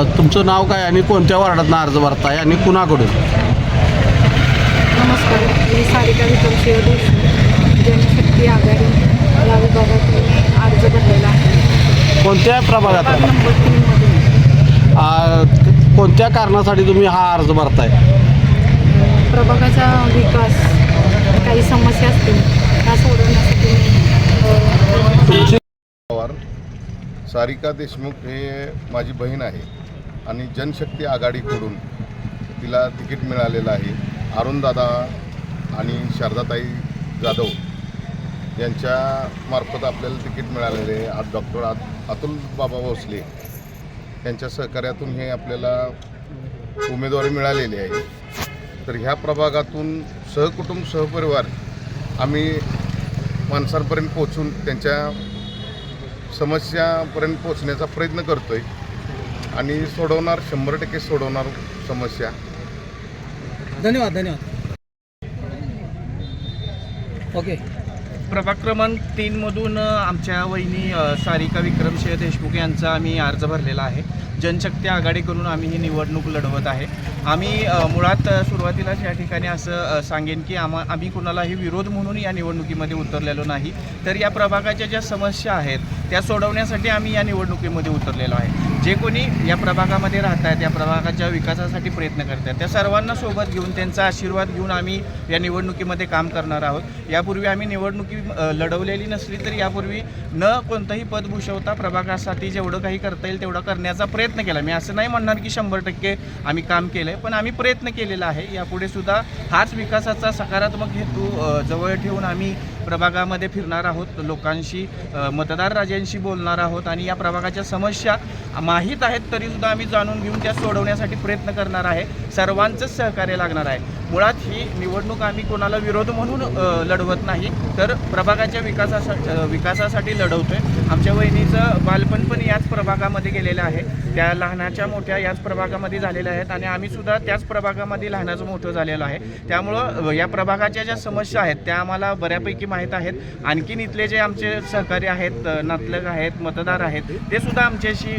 तुमचं नाव काय आणि कोणत्या वार्डातनं अर्ज भरताय आणि कुणाकडून? नमस्कार मी सारिका विक्रम देशमुख जनशक्ती आघाडी या विभागातून अर्ज भरलेला आहे. कोणत्या प्रभागात नंबर आ, कोणत्या कारणासाठी तुम्ही हा अर्ज भरताय? प्रभागाचा विकास काही समस्या असतील त्या सोडवण्यासाठी मी, अ, तुमची पवार सारिका देशमुख हे माझी बहीण आहे. आणि जनशक्ती आघाडीकडून तिला तिकीट मिळालेलं आहे. अरुणदादा आणि शारदाताई जाधव यांच्या मार्फत आपल्याला तिकीट मिळालेले आहे. आज डॉक्टर आत अतुल बाबा भोसले यांच्या सहकार्यातून हे आपल्याला उमेदवारी मिळालेली आहे. तर ह्या प्रभागातून सहकुटुंब सहपरिवार आम्ही माणसांपर्यंत पोचून त्यांच्या समस्यापर्यंत पोचण्याचा प्रयत्न करतो आहे आणि सोडवणार शंभर टक्के सोडवणार समस्या. धन्यवाद धन्यवाद. ओके प्रभाग क्रमांक तीनमधून आमच्या वहिनी सारिका विक्रमसिंह देशमुख यांचा आम्ही अर्ज भरलेला आहे. जनशक्ती आघाडीकडून आम्ही ही निवडणूक लढवत आहे. आम्ही मुळात सुरुवातीलाच या ठिकाणी असं सांगेन की आम्हा आम्ही कुणालाही विरोध म्हणून या निवडणुकीमध्ये उतरलेलो नाही. तर या प्रभागाच्या ज्या समस्या आहेत त्या सोडवण्यासाठी आम्ही या निवडणुकीमध्ये उतरलेलो आहे. जे कोणी या प्रभागामध्ये राहत आहेत या प्रभागाच्या विकासासाठी प्रयत्न करत आहेत त्या सर्वांना सोबत घेऊन त्यांचा आशीर्वाद घेऊन आम्ही या निवडणुकीमध्ये काम करणार आहोत. यापूर्वी आम्ही निवडणुकी लढवलेली नसली तरी यापूर्वी न कोणतंही पद भूषवता प्रभागासाठी जेवढं काही करता येईल तेवढं करण्याचा प्रयत्न केला. मी असं नाही म्हणणार की शंभर टक्के आम्ही काम केलं आहे पण आम्ही प्रयत्न केलेला आहे. यापुढे सुद्धा हाच विकासाचा सकारात्मक हेतू जवळ ठेवून आम्ही प्रभागामध्ये फिरणार आहोत लोकांशी मतदार राजांशी बोलणार आहोत आणि या प्रभागाच्या समस्या माहीत आहेत तरीसुद्धा आम्ही जाणून घेऊन त्या सोडवण्यासाठी प्रयत्न करणार आहे. सर्वांचंच सहकार्य लागणार आहे. मुळात ही निवडणूक आम्ही कोणाला विरोध म्हणून लढवत नाही. तर प्रभागाच्या विकासासाठी विकासासाठी लढवतोय. आमच्या वहिनीचं बालपण पण याच प्रभागामध्ये गेलेलं आहे. त्या लहानाच्या मोठ्या याच प्रभागामध्ये झालेल्या आहेत आणि आम्ही सुद्धा त्याच प्रभागामध्ये लहानाचं मोठं झालेलं आहे. त्यामुळं या प्रभागाच्या ज्या समस्या आहेत त्या आम्हाला बऱ्यापैकी माहीत आहेत. आणखीन इथले जे आमचे सहकारी आहेत नातलग आहेत मतदार आहेत ते सुद्धा आमच्याशी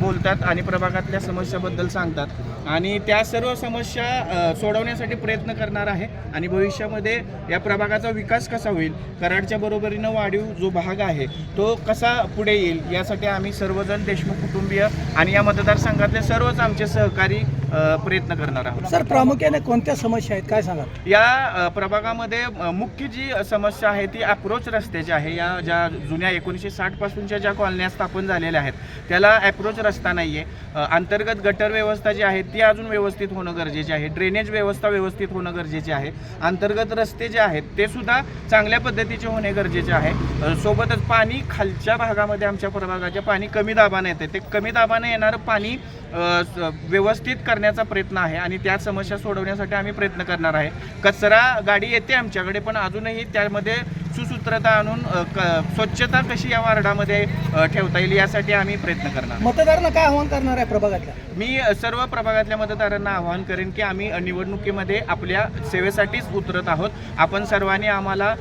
बोलतात आणि प्रभागातल्या समस्याबद्दल सांगतात. आणि त्या सर्व समस्या सोडवण्यासाठी प्रयत्न प्रयत्न करणार आहे आणि भविष्यामध्ये या प्रभागाचा विकास कसा होईल कराडच्या बरोबरीनं वाढीव जो भाग आहे तो कसा पुढे येईल यासाठी आम्ही सर्वजण देशमुख कुटुंबीय आणि या मतदारसंघातले सर्वच आमचे सहकारी प्रयत्न करणार आहोत. सर प्रामुख्याने कोणत्या समस्या आहेत? काय सांगा या प्रभागामध्ये मुख्य जी समस्या आहे ती अप्रोच रस्त्याची आहे. या ज्या जुन्या एकोणीसशे साठ पासूनच्या ज्या कॉलन्या स्थापन झालेल्या आहेत त्याला अप्रोच रस्ता नाही आहे अंतर्गत गटर व्यवस्था जी आहे ती अजून व्यवस्थित होणं गरजेचे आहे. ड्रेनेज व्यवस्था व्यवस्थित होणं गरजेचे आहे. अंतर्गत रस्ते जे आहेत ते सुद्धा चांगल्या पद्धतीचे होणे गरजेचे आहे. सोबतच पाणी खालच्या भागामध्ये आमच्या प्रभागाच्या पाणी कमी दाबाने येते ते कमी दाबाने येणारं पाणी व्यवस्थित करण्याचा प्रयत्न आहे आणि त्या समस्या सोडवण्यासाठी आम्ही प्रयत्न करणार आहे. कचरा गाडी येते आमच्याकडे पण अजूनही त्यामध्ये सुसूत्रता आणून स्वच्छता कशी या वार्डामध्ये ठेवता येईल यासाठी आम्ही प्रयत्न करणार. मतदारांना काय आव्हान करणार आहे प्रभागातल्या? मी सर्व प्रभागातल्या मतदारांना आवाहन करेन की आम्ही निवडणुकीमध्ये आपल्या सेवेसाठीच उतरत आहोत. आपण सर्वांनी आम्हाला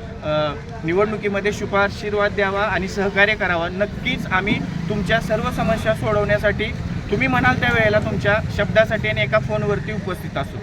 निवडणुकीमध्ये शुभाशीर्वाद द्यावा आणि सहकार्य करावं. नक्कीच आम्ही तुमच्या सर्व समस्या सोडवण्यासाठी तुम्ही म्हणाल त्या वेळेला तुमच्या शब्दासाठी आणि एका फोनवरती उपस्थित असू.